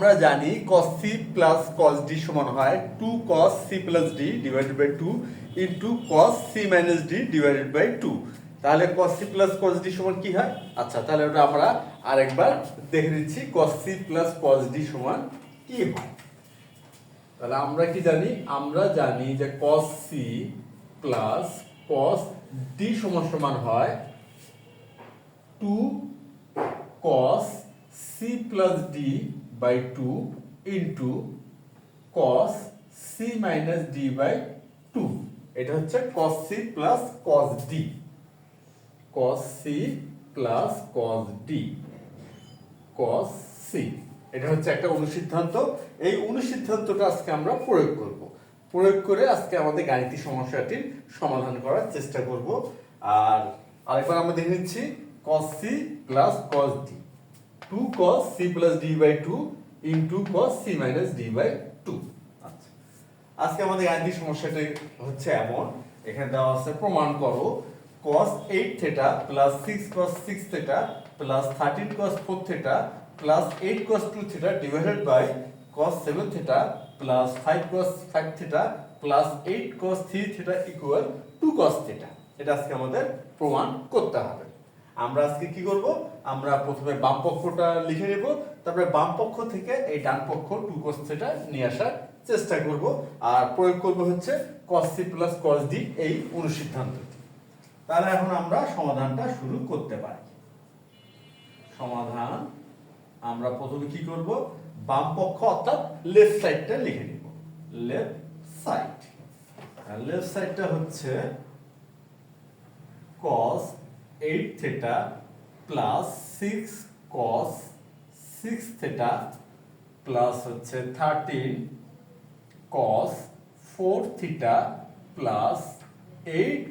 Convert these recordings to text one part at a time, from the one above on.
আমরা জানি cos c plus cos d সমান হয় 2 cos c plus d divided by 2 into cos c minus d divided by 2 তাহলে cos c plus cos d সমান কি হয়? আচ্ছা তাহলে ওটা আমরা আরেকবার দেখে নিচ্ছি cos c plus cos d সমান কি হয়? তাহলে আমরা কি জানি? আমরা জানি যে cos c plus cos d সমান সমান হয় 2 cos c plus d by 2 into cos c minus d by 2 এটা হচ্ছে cos c plus cos d cos c plus cos d cos c এটা হচ্ছে একটা অনুসিদ্ধান্ত। এই অনুসিদ্ধান্তটা আজকে আমরা প্রয়োগ করব। প্রয়োগ করে আজকে আমাদের গাণিতিক সমস্যাটির সমাধান করার চেষ্টা করব। আর আরেকবার আমরা দেখে নিচ্ছি cos c plus cos d 2 cos c plus d by 2 into cos c minus d by 2 আচ্ছা। আজকে আমাদের গাণিতিক সমস্যাটি হচ্ছে এমন। এখানে দেওয়া আছে, প্রমাণ করো, cos 8 theta plus 6 cos 6 theta plus 13 cos 4 theta plus 8 cos 2 theta divided by cos 7 theta plus 5 cos 5 theta plus 8 cos 3 theta equal 2 cos theta এটা আজকে আমাদের প্রমাণ করতে হবে। আমরা আজকে কি করব? আমরা প্রথমে বাম পক্ষটা লিখে নেব, তারপরে বাম পক্ষ থেকে এই ডান পক্ষ টু cos থিটা নিয়ে আসার চেষ্টা করব। আর প্রয়োগ করব হচ্ছে cos c plus cos d এই অনুসিদ্ধান্তটি। তাহলে এখন আমরা সমাধানটা শুরু করতে পারি। সমাধান আমরা প্রথমে কি করব? বাম পক্ষ অর্থাৎ লেফট সাইডটা লিখে নিব। লেফট সাইড লেফট সাইডটা হচ্ছে cos 8 theta plus 6 cos 6 theta plus হচ্ছে 13 cos 4 theta plus 8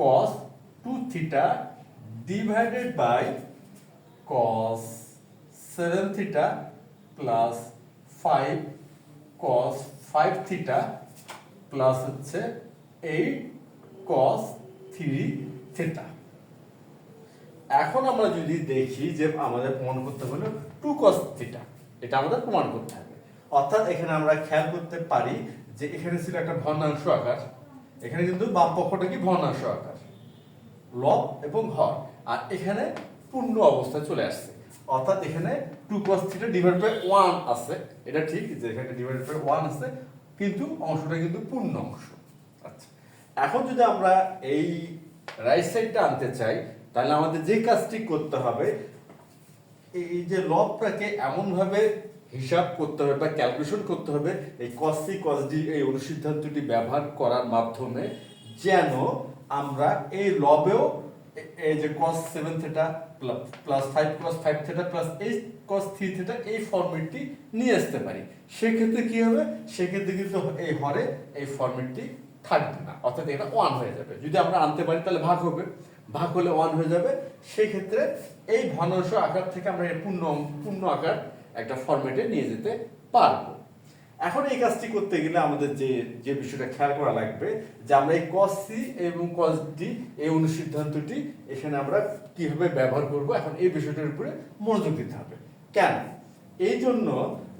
cos 2 theta divided by cos 7 theta plus 5 cos 5 theta plus হচ্ছে 8 cos 3 theta এখন আমরা যদি দেখি যে আমাদের প্রমাণ করতে হলো টু cos থিটা এটা আমাদের প্রমাণ করতে হবে। অর্থাৎ এখানে আমরা খেয়াল করতে পারি যে এখানে ছিল একটা ভগ্নাংশ আকার, এখানে কিন্তু বাম পক্ষটা কি ভগ্নাংশ আকার, লব এবং হর, আর এখানে পূর্ণ অবস্থায় চলে আসছে। অর্থাৎ এখানে two cos theta divide by one আছে, এটা ঠিক যে এখানে ডিভাইড বাই ওয়ান আছে, কিন্তু অংশটা কিন্তু পূর্ণ অংশ আচ্ছা এখন যদি আমরা এই রাইট সাইডটা আনতে চাই তাহলে আমাদের যে কাজটি করতে হবে, এই যে লবটাকে এমনভাবে হিসাব করতে হবে বা ক্যালকুলেশন করতে হবে, এই cos d, এই অনুসিদ্ধান্তটি ব্যবহার করার মাধ্যমে যেন আমরা এই লবেও এই যে cos 7 theta plus 5 cos 5 theta plus 8 cos 3 theta এই ফরম্যাটটি নিয়ে আসতে পারি। সেক্ষেত্রে কি হবে? সেক্ষেত্রে কিন্তু এই হরে এই ফরম্যাটটি থাকবে না। অর্থাৎ এটা ওয়ান হয়ে যাবে। যদি আমরা আনতে পারি, তাহলে ভাগ হবে। ভাগ হলে ওয়ান হয়ে যাবে। সেই ক্ষেত্রে এই ভগ্নাংশ আকার থেকে আমরা পূর্ণ পূর্ণ আকার একটা ফরম্যাটে নিয়ে যেতে পারব। এখন এই কাজটি করতে গেলে আমাদের যে যে বিষয়টা খেয়াল করা লাগবে, যে আমরা এই কস সি এবং cos ডি এই অনুসিদ্ধান্তটি এখানে আমরা কীভাবে ব্যবহার করব, এখন এই বিষয়টার উপরে মনোযোগ দিতে হবে। কেন? এই জন্য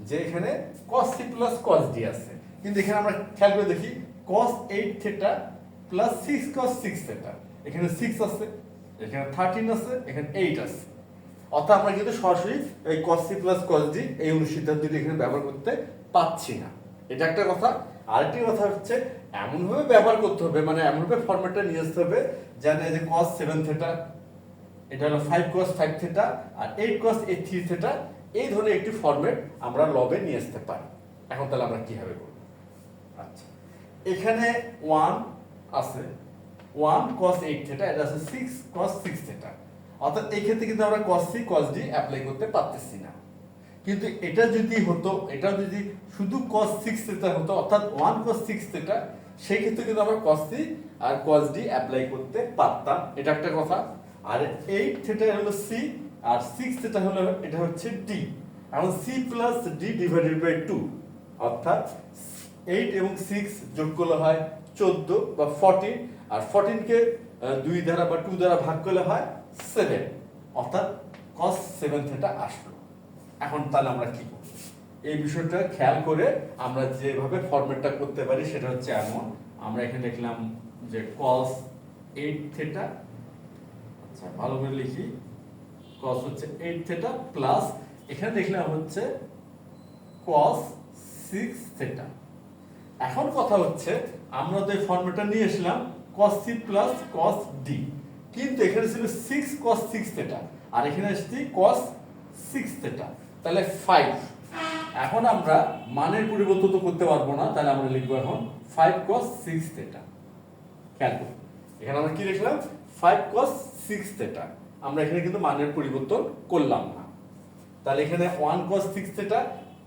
যে এখানে cos C plus cos D আছে। কিন্তু এখানে আমরা খেয়াল করে দেখি cos 8 theta plus 6 cos 6 theta এখানে 6 আছে, এখানে 13 আছে, এখানে 8 আছে। অর্থাৎ আমরা কিন্তু সরাসরি এই cos c plus cos d এই অনুসিদ্ধান্তটি এখানে ব্যবহার করতে পাচ্ছি না। এটা একটা কথা। আরেকটি কথা হচ্ছে, এমনভাবে ব্যবহার করতে হবে মানে এমনভাবে ফরম্যাটটা নিয়ে আসতে হবে যেন এই যে cos 7 থিটা এটা হলো 5 cos 5 থিটা আর 8 cos 8 3 থিটা এই ধরনের একটি ফরম্যাট আমরা লবে নিয়ে আসতে পারি। এখন তাহলে আমরা কীভাবে করব? আচ্ছা। এখানে 1 আছে। 1 cos 8 থিটা এটা আছে 6 cos 6 থিটা অর্থাৎ এই ক্ষেত্রে কিন্তু আমরা cos c cos d apply করতে পারতেছি না। কিন্তু এটা যদি হতো, এটা যদি শুধু cos 6 থিটা হতো, অর্থাৎ 1 cos 6 থিটা সেই ক্ষেত্রে কিন্তু আমরা cos c আর cos d অ্যাপ্লাই করতে পারতাম। এটা একটা কথা। আর 8 থিটা হলো c, আর 6 থিটা হলো, এটা হচ্ছে d এখন c plus d divided by 2 অর্থাৎ 8 এবং 6 যোগ করলে হয় 14 বা 14 আর 14 কে আহ, দুই দ্বারা বা 2 দ্বারা ভাগ করলে হয় 7 অর্থাৎ cos 7 থিটা আসলো। এখন তাহলে আমরা কি করব? এই বিষয়টা খেয়াল করে আমরা যেভাবে ফরম্যাটটা করতে পারি সেটা হচ্ছে এমন। আমরা এখানে দেখলাম যে cos 8 থেটা আচ্ছা ভালো করে লিখি। cos হচ্ছে 8 থেটা প্লাস এখানে দেখলাম হচ্ছে cos 6 থেটা এখন কথা হচ্ছে, আমরা তো এই ফর্মুলাটা নিয়ে এসলাম cos c plus cos d কিন্তু এখানে ছিল 6 cos 6 থেটা আর এখানে আসছে cos 6 থেটা তাহলে 5 এখন আমরা মানের পরিবর্তন তো করতে পারব না, তাহলে আমরা লিখব এখন 5 cos 6 থেটা খেয়াল করুন এখানে আমরা কি লিখলাম? 5 cos 6 থেটা আমরা এখানে কিন্তু মানের পরিবর্তন করলাম না। তাহলে এখানে 1 cos 6 theta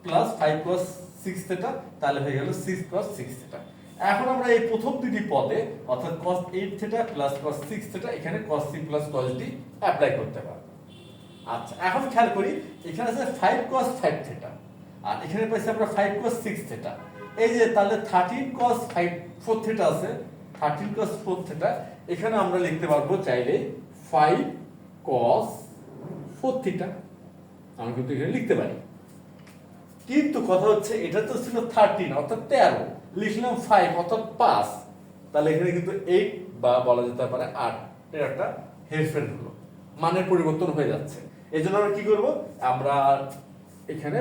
plus 5 cos 6 theta তাহলে হয়ে গেল 6 cos 6 থেটা এখন আমরা এই প্রথম দুটি পদে, অর্থাৎ cos 8 theta plus cos 6 theta এখানে cos c plus cos d apply করতে পারব। আচ্ছা এখন খেয়াল করি, এখানে আছে 5 cos 5 থেটা আর এখানে পাইছি আমরা 5 cos 6 থেটা এই যে তাহলে 13 cos 5 4 থেটা আছে 13 cos 4 থেটা এখানে আমরা লিখতে পারব চাইলে 5 cos 4 থিটা আমরা কিন্তু এখানে লিখতে পারি। কিন্তু কথা হচ্ছে এটা তো ছিল থার্টিন অর্থাৎ তেরো। লিখলাম ফাইভ অর্থাৎ পাঁচ। তাহলে এখানে কিন্তু এইট বা বলা যেতে পারে আট, এর একটা হেরফের হলো। মানের পরিবর্তন হয়ে যাচ্ছে। এই জন্য আমরা কি করব? আমরা এখানে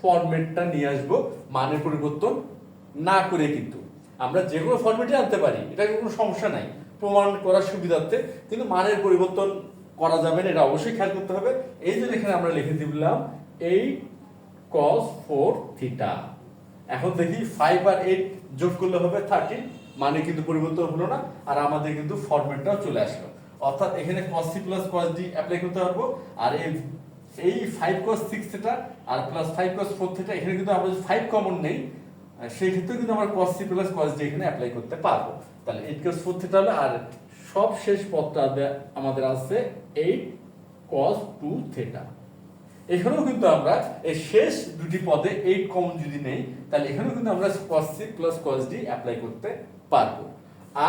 ফরম্যাটটা নিয়ে আসব মানের পরিবর্তন না করে কিন্তু। আমরা যে কোনো ফরম্যাটে আনতে পারি এটা কোনো সমস্যা নাই। প্রমাণ করার সুবিধার্থে কিন্তু মানের পরিবর্তন করা যাবে না, এটা অবশ্যই খেয়াল করতে হবে। এই জন্য এখানে আমরা লিখে দিলাম এইট cos 4 থিটা এখন দেখি 5 আর 8 যোগ করলে হবে 13 মানে কিন্তু পরিবর্তন হলো না, আর আমাদের কিন্তু ফরম্যাটটাও চলে আসলো। অর্থাৎ এখানে cos c plus cos d apply করতে পারব, আর এই এই 5 cos 6 থিটা আর প্লাস 5 cos 4 থিটা এখানে কিন্তু আমরা 5 কমন নেই সেই ক্ষেত্রে কিন্তু আমরা cos c plus cos d এখানে অ্যাপ্লাই করতে পারব। তাহলে 8 cos 4 থিটা হলো, আর সব শেষ পদটা আমাদের আছে 8 cos 2 থিটা এখানেও কিন্তু আমরা এই শেষ দুটি পদে এইট কমন যদি নেই, তাহলে এখানেও কিন্তু আমরা cos c plus cos d apply করতে পারব।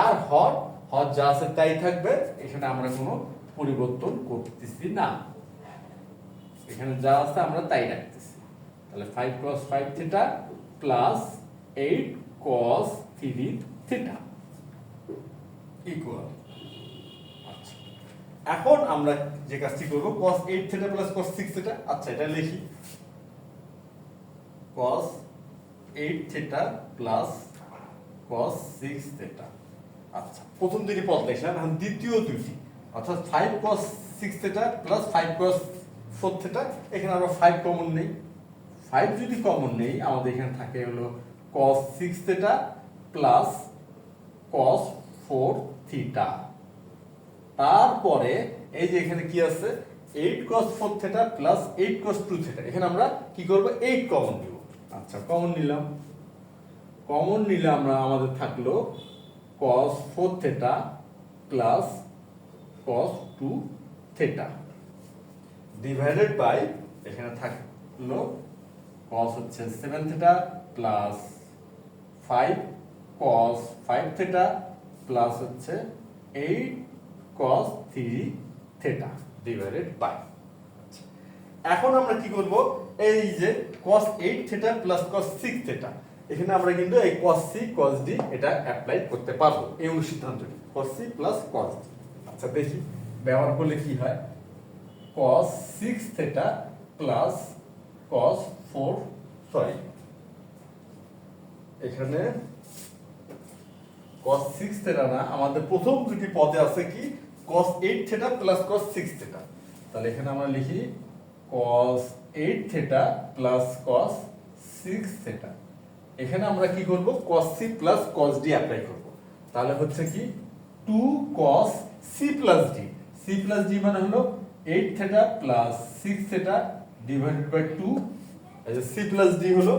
আর হর হর যা আছে তাই থাকবে, এখানে আমরা কোনো পরিবর্তন করতেছি না। এখানে যা আছে আমরা তাই রাখতেছি। তাহলে five cross five theta plus eight cos three theta equal এখন আমরা যে কাজটি করব, cos 8 theta plus cos 6 theta আচ্ছা এটা লিখি। cos 8 theta plus cos 6 theta আচ্ছা প্রথম দুটি পদ লিখলাম এখন দ্বিতীয় দুটি অর্থাৎ 5 cos 6 theta plus 5 cos 4 theta এখানে আমরা 5 কমন নেই। 5 যদি কমন নেই, আমাদের এখানে থাকে হলো cos 6 theta plus cos 4 theta তারপরে এই যে এখানে কি আছে? 8 cos 4 theta plus 8 cos 2 theta এখানে আমরা কি করব? এইট কমন নিব। আচ্ছা কমন নিলাম। কমন নিলে আমরা আমাদের থাকল cos 4 theta plus cos 2 theta divided by এখানে থাকল কস হচ্ছে 7 theta plus 5 cos 5 theta plus হচ্ছে 8 cos 3 থিটা ডিভাইডেড বাই এখন আমরা কি করব? এই যে cos 8 theta plus cos 6 theta এখানে আমরা কিন্তু এই cos c, cos d এটা অ্যাপ্লাই করতে পারব। এই অনুসিদ্ধান্তটি cos c plus cos d আচ্ছা দেখি। ব্যবহার করলে কি হয়? cos 6 theta plus cos 4 sorry এখানে cos 6 থিটা না, আমাদের প্রথম দুটি পদে আছে কি? Cos 8 theta plus cos 6 theta তাহলে এখানে আমরা লিখি cos 8 theta plus cos 6 theta এখানে আমরা কি করব? cos c plus cos d apply করব। তাহলে হচ্ছে কি? 2 cos c plus d c plus d মানে হলো 8 theta plus 6 theta divided by 2 এই যে c প্লাস d হলো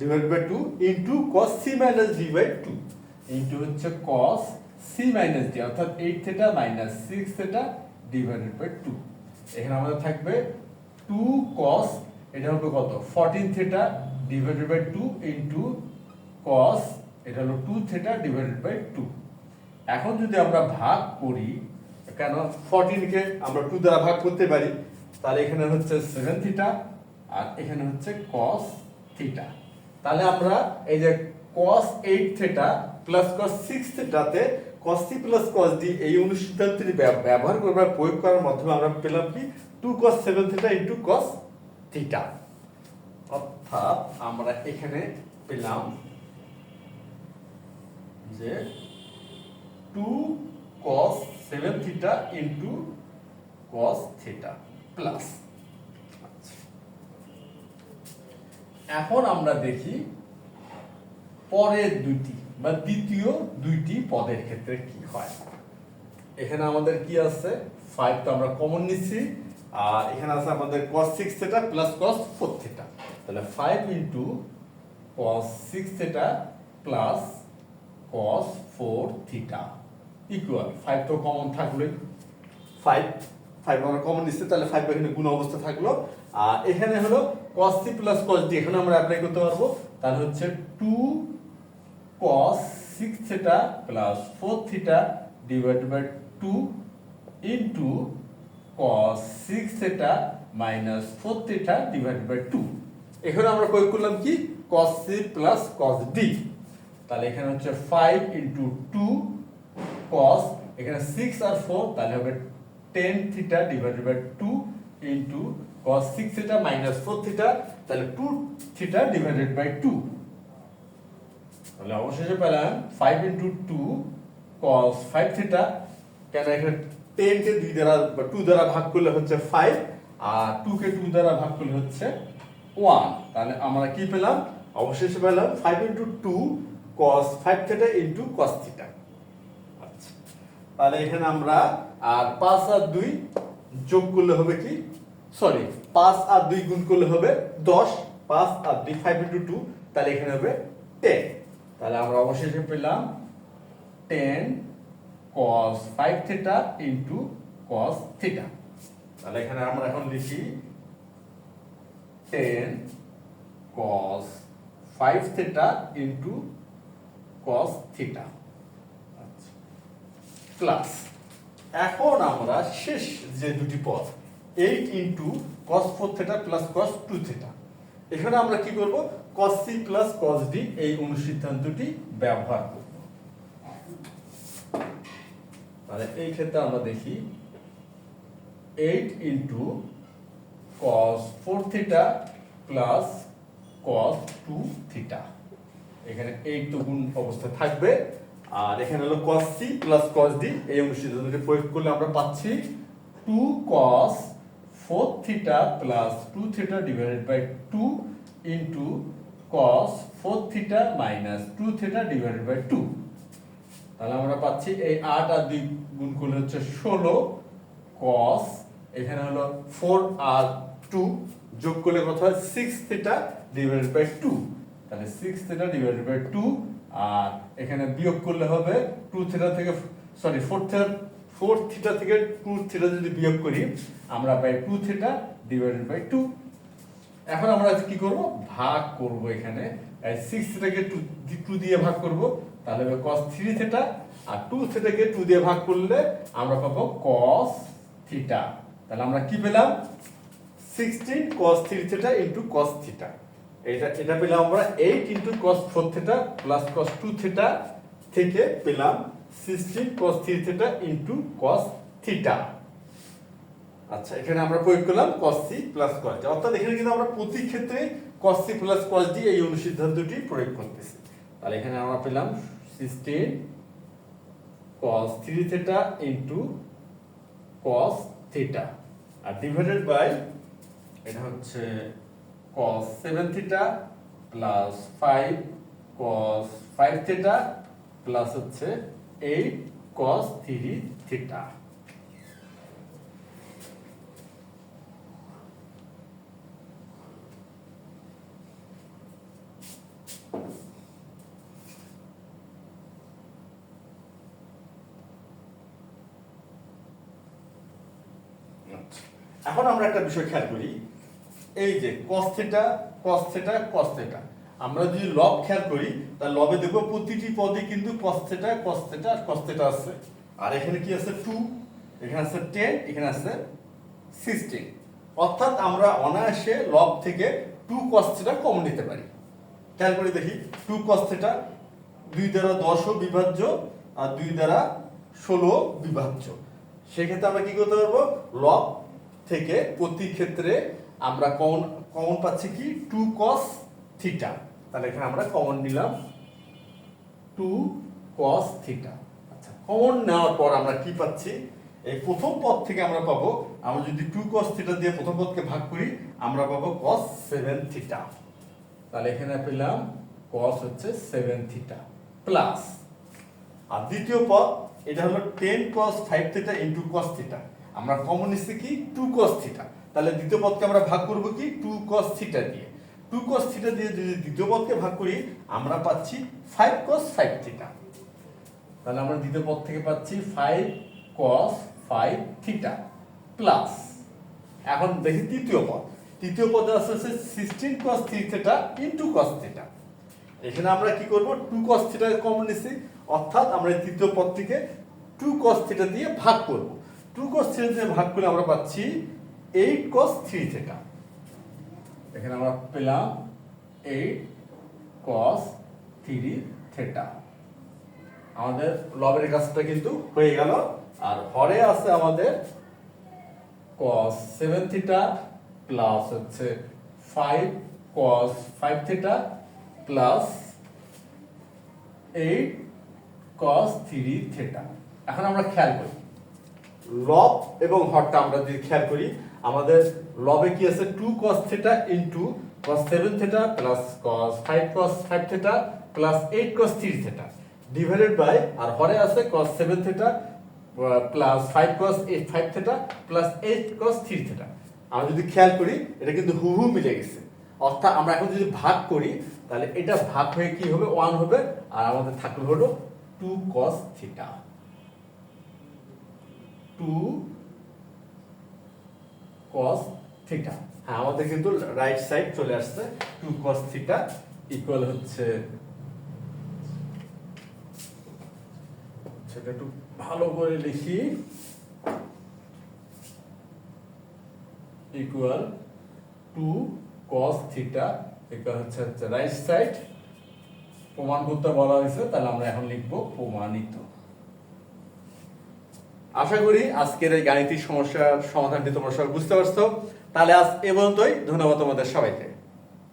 divide by 2 into cos c minus d by 2 into হচ্ছে cos c মাইনাস d, অর্থাৎ 8 theta minus 6 theta divided by 2 এখানে আমাদের থাকবে 2 cos এটা হবে কত? 14 theta divided by 2 into cos, এটা হলো 2 থিটা ডিভাইডেড বাই 2 এখন যদি আমরা ভাগ করি, কেন? 14 কে আমরা 2 দ্বারা ভাগ করতে পারি, তাহলে এখানে হচ্ছে 7 থিটা আর এখানে হচ্ছে cos থিটা তাহলে আমরা এই যে cos 8 থিটা প্লাস cos 6 থিটাতে cos c plus cos d এই অনুসিদ্ধান্তটি ব্যবহার করে বা প্রয়োগ করার মাধ্যমে আমরা পেলাম কি? 2 cos 7 theta into cos theta অর্থাৎ আমরা এখানে পেলাম যে 2 cos 7 theta into cos theta plus এখন আমরা দেখি পরের দুইটি বা দ্বিতীয় দুইটি পদের ক্ষেত্রে কি হয়? এখানে আমাদের কি আছে? ফাইভ তো আমরা কমন নিচ্ছি আর এখানে আছে আমাদের cos 6 theta plus cos 4 theta তাহলে 5 into cos 6 theta plus cos 4 theta equal 5 তো কমন থাকলোই। 5 5 আমরা কমন নিচ্ছি তাহলে 5 এখানে গুণ অবস্থা থাকল। আর এখানে হলো cos c plus cos d, এখানে আমরা অ্যাপ্লাই করতে পারব। তাহলে হচ্ছে 2 cos 6 theta plus 4 theta divided by 2 into cos 6 theta minus 4 theta divided by 2 এখানে আমরা প্রয়োগ করলাম কি? cos c plus cos d তাহলে এখানে হচ্ছে 5 ইনটু 2 cos, এখানে 6 আর 4 তাহলে হবে 10 theta divided by 2 into cos 6 theta minus 4 theta তাহলে 2 থিটা ডিভাইডেড বাই 2 তাহলে অবশেষে পেলাম 5 ইনটু 2 cos 5 থিটা কেন এখানে 10 কে 2 দ্বারা 2 দ্বারা ভাগ করলে হচ্ছে 5 আর 2 কে 2 দ্বারা ভাগ করলে হচ্ছে 1 তাহলে আমরা কি পেলাম? অবশেষে পেলাম 5 into 2 cos 5 theta into cos theta আচ্ছা তাহলে এখানে আমরা আর 5 আর 2 যোগ করলে হবে কি? সরি 5 আর 2 গুণ করলে হবে 10 5 আর 2 5 ইনটু 2 তাহলে এখানে হবে 10 তাহলে আমরা অবশেষে পেলাম 10 cos 5 theta into cos theta তাহলে এখানে আমরা এখন লিখি 10 cos 5 theta into cos theta plus এখন আমরা শেষ যে দুটি পদ 8 into cos 4 theta plus cos 2 theta এখানে আমরা কি করব? Cos c plus cos d এই অনুসিদ্ধান্তটি ব্যবহার করব। তাহলে এই ক্ষেত্রে আমরা দেখি 8 into cos 4 theta plus cos 2 theta. এখানে 8 তো গুণ অবস্থায় থাকবে। আর এখানে হলো cos c plus cos d, এই অনুসিদ্ধান্তটি প্রয়োগ করলে আমরা পাচ্ছি 2 cos 4 theta plus 2 theta divided by 2 into cos 4 theta minus 2 theta divided by 2 তাহলে আমরা পাচ্ছি এই 8 আর 2 গুণ করলে হচ্ছে 16 cos, এখানে হলো 4 আর 2 যোগ করলে কত হয়? 6 থিটা ডিভাইডেড বাই 2 তাহলে 6 থিটা ডিভাইডেড বাই 2 আর এখানে বিয়োগ করলে হবে 2 থিটা থেকে সরি 4 থিটা 4 থিটা থেকে 2 থিটা যদি বিয়োগ করি, আমরা পাই 2 থিটা ডিভাইডেড বাই 2 এখন আমরা কি করব? ভাগ করব এখানে। 6 থিটাকে 2 দিয়ে ভাগ করব। তাহলে হবে cos 3 থিটা আর টু থিটাকে টু দিয়ে ভাগ করলে আমরা পাবো কস থিটা তাহলে আমরা কি পেলাম? 16 cos 3 theta into cos theta এটা এটা পেলাম আমরা 8 into cos 4 theta plus cos 2 theta থেকে পেলাম 16 cos 3 theta into cos theta আচ্ছা এখানে আমরা প্রয়োগ করলাম cos c plus cos d অর্থাৎ এখানে কিন্তু আমরা প্রতি ক্ষেত্রে cos c plus cos d এই অনুসিদ্ধান্তটি প্রয়োগ করতেছি। তাহলে এখানে আমরা পেলাম 16 cos 3 theta into cos theta R divided by এটা হচ্ছে cos 7 theta plus 5 cos 5 theta plus হচ্ছে 8 cos 3 থিটা আচ্ছা। এখন আমরা একটা বিষয় খেয়াল করি। এই যে cos theta cos theta cos theta আমরা যদি লব খেয়াল করি, তাহলে লবে দেখব প্রতিটি পদে কিন্তু cos থিটা cos থিটা আর থিটা আছে। আর এখানে কি আছে টু এখানে আছে টেন এখানে আছে 16 অর্থাৎ আমরা অনায়াসে লব থেকে 2 cos থিটা কমন নিতে পারি। খেয়াল করে দেখি টু কস থিটা দুই দ্বারা দশও বিভাজ্য, আর দুই দ্বারা ষোলো বিভাজ্য। সেক্ষেত্রে আমরা কি করতে পারব? লব থেকে প্রতি ক্ষেত্রে আমরা কমন কমন পাচ্ছি কি? টু কস থিটা তাহলে এখানে আমরা কমন নিলাম টু কস থিটা আচ্ছা কমন নেওয়ার পর আমরা কি পাচ্ছি? এই প্রথম পদ থেকে আমরা পাবো, আমরা যদি টু কস থিটা দিয়ে প্রথম পদকে ভাগ করি, আমরা পাবো কস সেভেন থিটা তাহলে এখানে পেলাম কস হচ্ছে সেভেন থিটা প্লাস আর দ্বিতীয় পদ, এটা হলো ten cos five theta into cos theta আমরা কমন নিচ্ছি কি? টু কস থিটা তাহলে দ্বিতীয় পদকে আমরা ভাগ করব কি? টু কস থিটা দিয়ে। টু কস থিটা দিয়ে যদি দ্বিতীয় পদকে ভাগ করি, আমরা পাচ্ছি ফাইভ কস ফাইভ থিটা তাহলে আমরা দ্বিতীয় পদ থেকে পাচ্ছি five cos five theta plus এখন দেখি তৃতীয় পদ। তৃতীয় পদে আসছে হচ্ছে sixteen cos theta into cos theta এখানে আমরা কি করব? টু কস থিটা কমন নিচ্ছি অর্থাৎ আমরা তৃতীয় পদটিকে টু কস থিটা দিয়ে ভাগ করব। টু কস দিয়ে ভাগ করলে আমরা পাচ্ছি এইট কস থ্রি থিটা এখানে আমরা পেলাম এইট কস থ্রি থেটা আমাদের লবের কাজটা কিন্তু হয়ে গেল। আর হরে আছে আমাদের cos সেভেন থিটা প্লাস হচ্ছে five cos five theta plus eight cos three theta এখন আমরা খেয়াল করি। লব এবং হরটা আমরা যদি খেয়াল করি, আমাদের লবে কি আছে? 2 cos theta into cos 7 theta plus cos 5 cos 5 theta plus 8 cos 3 theta divided by আর হরে আছে cos 7 theta plus 5 cos 8 5 theta plus 8 cos 3 theta আমরা যদি খেয়াল করি, এটা কিন্তু হুবহু মিলে গেছে। অর্থাৎ আমরা এখন যদি ভাগ করি, তাহলে এটা ভাগ হয়ে কি হবে? ওয়ান হবে, আর আমাদের থাকবে হলো 2 cos থিটা 2 cos থিটা হ্যাঁ আমাদের কিন্তু রাইট সাইড চলে আসছে। 2 cos থিটা ইকুয়াল হচ্ছে সেটা একটু ভালো করে লিখি। Equal to cos theta equal হচ্ছে হচ্ছে রাইট সাইড প্রমাণ করতে বলা হয়েছে, তাহলে আমরা এখন লিখব প্রমাণিত। আশা করি আজকের এই গাণিতিক সমস্যার সমাধানটি তোমরা সবাই বুঝতে পারছ। তাহলে আজ এ পর্যন্তই। ধন্যবাদ তোমাদের সবাইকে।